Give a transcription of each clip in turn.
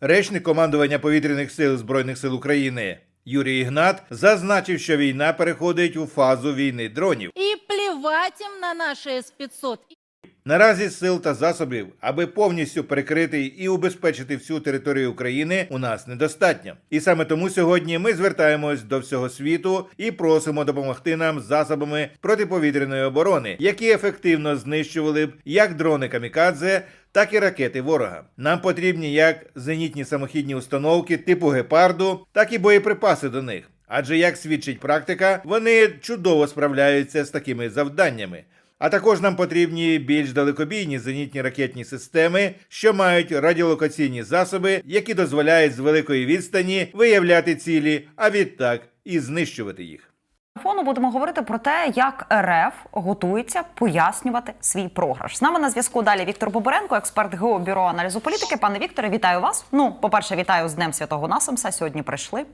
Речник командування повітряних сил Збройних сил України Юрій Ігнат зазначив, що війна переходить у фазу війни дронів. І плівать їм на наші С-500. Наразі сил та засобів, аби повністю перекрити і убезпечити всю територію України, у нас недостатньо. І саме тому сьогодні ми звертаємось до всього світу і просимо допомогти нам засобами протиповітряної оборони, які ефективно знищували б як дрони камікадзе, так і ракети ворога. Нам потрібні як зенітні самохідні установки типу гепарду, так і боєприпаси до них. Адже, як свідчить практика, вони чудово справляються з такими завданнями. А також нам потрібні більш далекобійні зенітні ракетні системи, що мають радіолокаційні засоби, які дозволяють з великої відстані виявляти цілі, а відтак і знищувати їх. Фону будемо говорити про те, як РФ готується пояснювати свій програш. З нами на зв'язку далі Віктор Боборенко, експерт ГО бюро аналізу політики. Пане Вікторе, вітаю вас. Ну, по-перше, вітаю з Днем Святого Насамса. Сьогодні прийшли.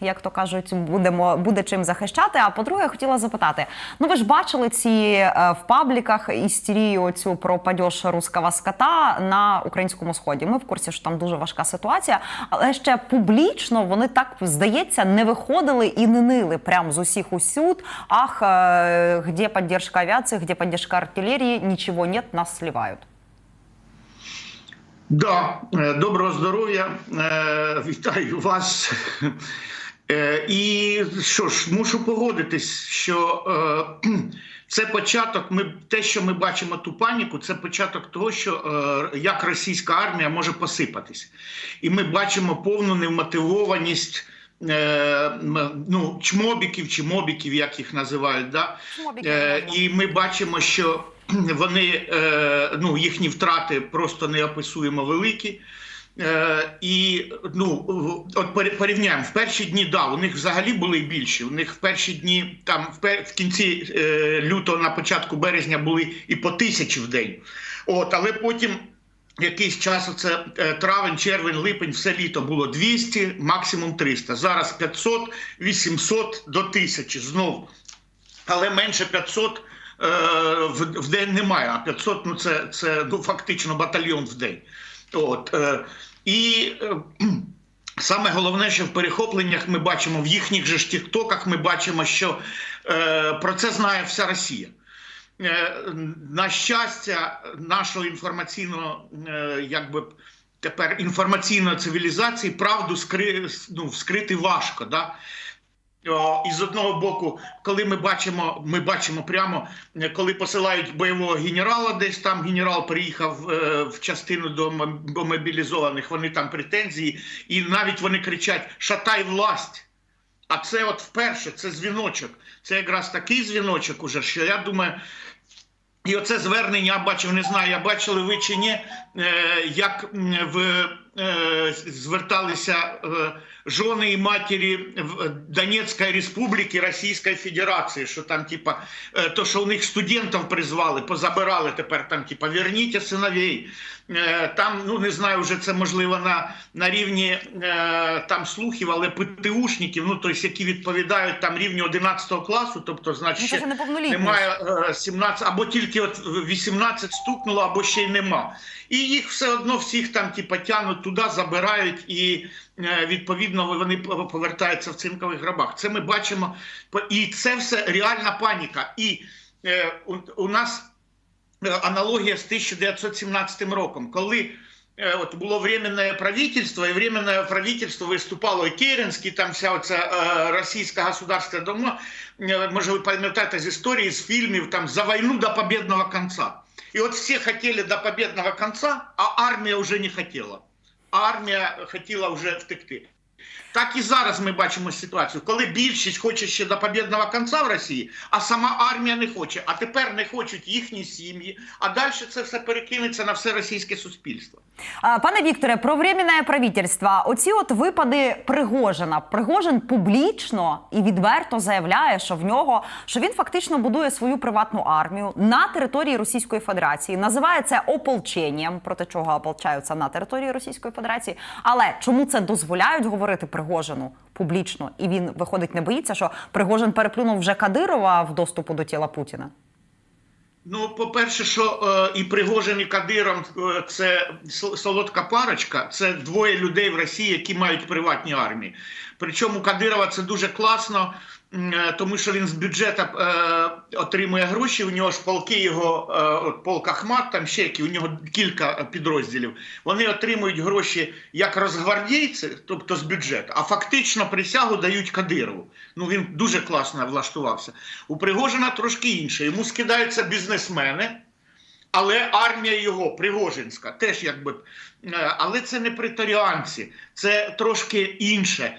Як то кажуть, будемо буде чим захищати. А по-друге, я хотіла запитати: ну ви ж бачили ці е, в пабліках істерію цю про падьош руского скота на українському сході. Ми в курсі, що там дуже важка ситуація, але ще публічно вони так здається не виходили і не нили прям з усіх усіх усюд. Ах, е, где поддержка авіації, где поддержка артилерії, нічого нет, нас сливають. Да, е, доброго здоров'я. Е, Вітаю вас. Е, І що ж, мушу погодитись, що е, це початок. Ми те, що ми бачимо ту паніку, це початок того, що е, як російська армія може посипатись, і ми бачимо повну невмотивованість. Е, Ну, чмобіків чи мобіків, як їх називають, да? Е, і ми бачимо, що вони е, ну їхні втрати просто неописуємо великі. Е, і ну от порівняємо в перші дні, да, у них взагалі були більші. У них в перші дні, там в, пер- в кінці е, лютого, на початку березня були і по тисячі в день. От, але потім якийсь час, це травень, червень, липень, все літо було 200, максимум 300. Зараз 500, 800 до 1000 знову але менше 500 е, в, в день немає. А 500 ну це, це ну, фактично батальйон в день. От, е, і е, саме головне, що в перехопленнях ми бачимо в їхніх же ж тіктоках, ми бачимо, що е, про це знає вся Росія. Е, на щастя, нашого інформаційного, е, якби тепер інформаційної цивілізації правду скри, ну, вскрити важко. Да? І з одного боку, коли ми бачимо, ми бачимо прямо, коли посилають бойового генерала, десь там генерал приїхав е, в частину до мобілізованих, вони там претензії, і навіть вони кричать Шатай власть. А це от вперше, це дзвіночок. Це якраз такий дзвіночок, уже, що я думаю. І оце звернення я бачив, не знаю, я бачили ви чи ні, е, як в, е, зверталися е, жони і матері Донецької Республіки Російської Федерації, що там, типа, то, що у них студентів призвали, позабирали тепер там, типа, верніть синовей. Е, Там, ну не знаю, вже це можливо на, на рівні е, там слухів, але ПТУшників, ну тобто, які відповідають там рівню 11 класу, тобто, значить, Ну, ще немає е, 17, або тільки от 18 стукнуло, або ще й нема. І їх все одно всіх там типа тянуть туди, забирають, і е, відповідно вони повертаються в цинкових гробах. Це ми бачимо, і це все реальна паніка. І е, у, у нас е, аналогія з 1917 роком, коли. е, От було временне правительство, і временне правительство виступало і Керенський, там вся оця е, російська государства дома. Е, Може, ви пам'ятаєте з історії, з фільмів там за війну до победного конца. І от всі хотіли до победного конца, а армія вже не хотіла. А армія хотіла вже втекти. Так і зараз ми бачимо ситуацію, коли більшість хоче ще до побєдного кінця в Росії, а сама армія не хоче. А тепер не хочуть їхні сім'ї. А далі це все перекинеться на все російське суспільство. Пане Вікторе, про временне правительство. Оці от випади Пригожина. Пригожин публічно і відверто заявляє, що в нього що він фактично будує свою приватну армію на території Російської Федерації. Називає це ополченням, проти чого ополчаються на території Російської Федерації. Але чому це дозволяють говорити Пригожину публічно? І він виходить, не боїться, що Пригожин переплюнув вже Кадирова в доступу до тіла Путіна. Ну, по-перше, що е, і Пригожин, і Кадиром е, це сол- солодка парочка. Це двоє людей в Росії, які мають приватні армії. Причому Кадирова це дуже класно, тому що він з бюджету е, отримує гроші. У нього ж полки його, е, полк Ахмат, там ще які, у нього кілька підрозділів. Вони отримують гроші як розгвардійці, тобто з бюджету, а фактично присягу дають Кадирову. Ну він дуже класно влаштувався. У Пригожина трошки інше. Йому скидаються бізнесмени. Але армія його Пригожинська теж якби. е, Але це не преторіанці, це трошки інше.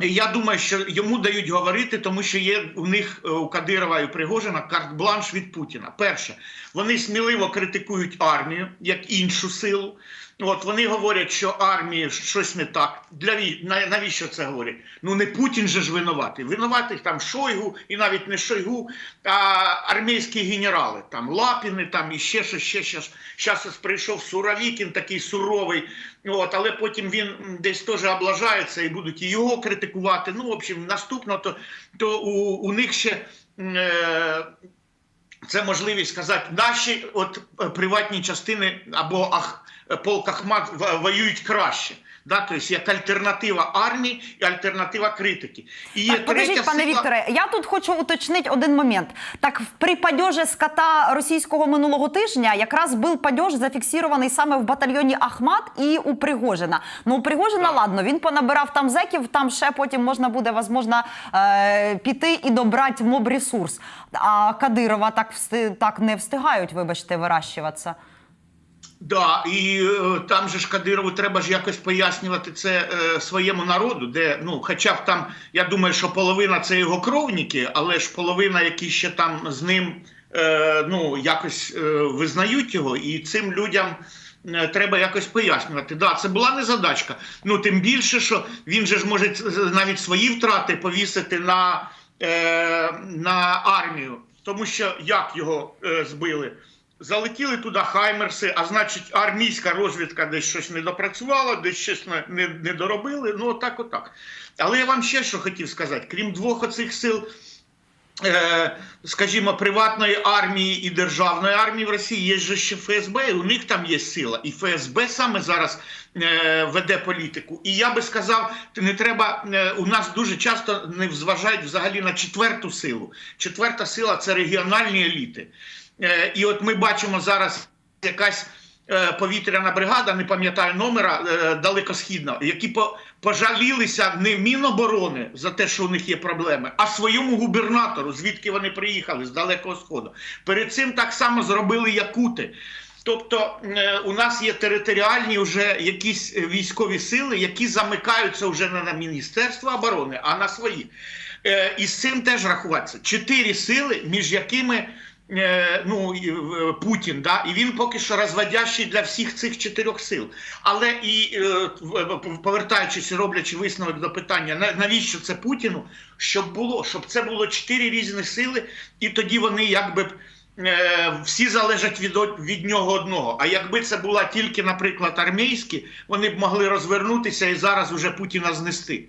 Я думаю, що йому дають говорити, тому що є у них е, у Кадирова і Пригожина карт-бланш від Путіна. Перше, вони сміливо критикують армію як іншу силу. От вони говорять, що армії щось не так. Для ві- навіщо це говорять? Ну не Путін же ж винуватий. Винуватий там Шойгу, і навіть не Шойгу, а армійські генерали, там Лапіни, там і ще щось, ще щось. Зараз прийшов Суровікін, такий суровий. От, але потім він десь теж облажається і будуть і його критикувати. Ну, в общем, наступно, то, то у, у них ще. Е, це можливість сказати, наші от е, приватні частини або ах, е, полк Ахмат воюють краще. Да? Тобто як альтернатива армії і альтернатива критики. І є Так, подождіть, третя пане сила- Вікторе, я тут хочу уточнити один момент. Так, при падежі скота російського минулого тижня якраз був падеж зафіксований саме в батальйоні Ахмат і у Пригожина. Ну, у Пригожина, Так. ладно, він понабирав там зеків, там ще потім можна буде, возможно, е, піти і добрати моб-ресурс. А Кадирова так, так не встигають, вибачте, вирощуватися. Да, і е, там же ж Кадирову треба ж якось пояснювати це е, своєму народу, де ну, хоча б там, я думаю, що половина це його кровніки, але ж половина, які ще там з ним е, ну, якось е, визнають його, і цим людям. е, Треба якось пояснювати. Да, це була не задачка. Ну тим більше, що він же ж може навіть свої втрати повісити на, е, на армію, тому що як його е, збили? Залетіли туди хаймерси, а значить, армійська розвідка десь щось не допрацювала, десь щось не, не, доробили. Ну, отак, отак. Але я вам ще що хотів сказати: крім двох оцих сил, е, скажімо, приватної армії і державної армії в Росії, є же ще ФСБ, і у них там є сила. І ФСБ саме зараз е, веде політику. І я би сказав, не треба е, у нас дуже часто не зважають взагалі на четверту силу. Четверта сила це регіональні еліти. Е, І от ми бачимо зараз якась е, повітряна бригада, не пам'ятаю номера е, далекосхідна, які пожалілися не Міноборони за те, що у них є проблеми, а своєму губернатору, звідки вони приїхали з далекого сходу. Перед цим так само зробили якути. Тобто у нас є територіальні вже якісь військові сили, які замикаються вже не на Міністерство оборони, а на свої. І з цим теж рахуватися. Чотири сили, між якими ну, е, Путін, да, і він поки що розводящий для всіх цих чотирьох сил. Але і е, повертаючись роблячи висновок до питання, навіщо це Путіну? Щоб було, щоб це було чотири різні сили, і тоді вони якби. е, Всі залежать від, від нього одного. А якби це була тільки, наприклад, армійські, вони б могли розвернутися і зараз уже Путіна знести.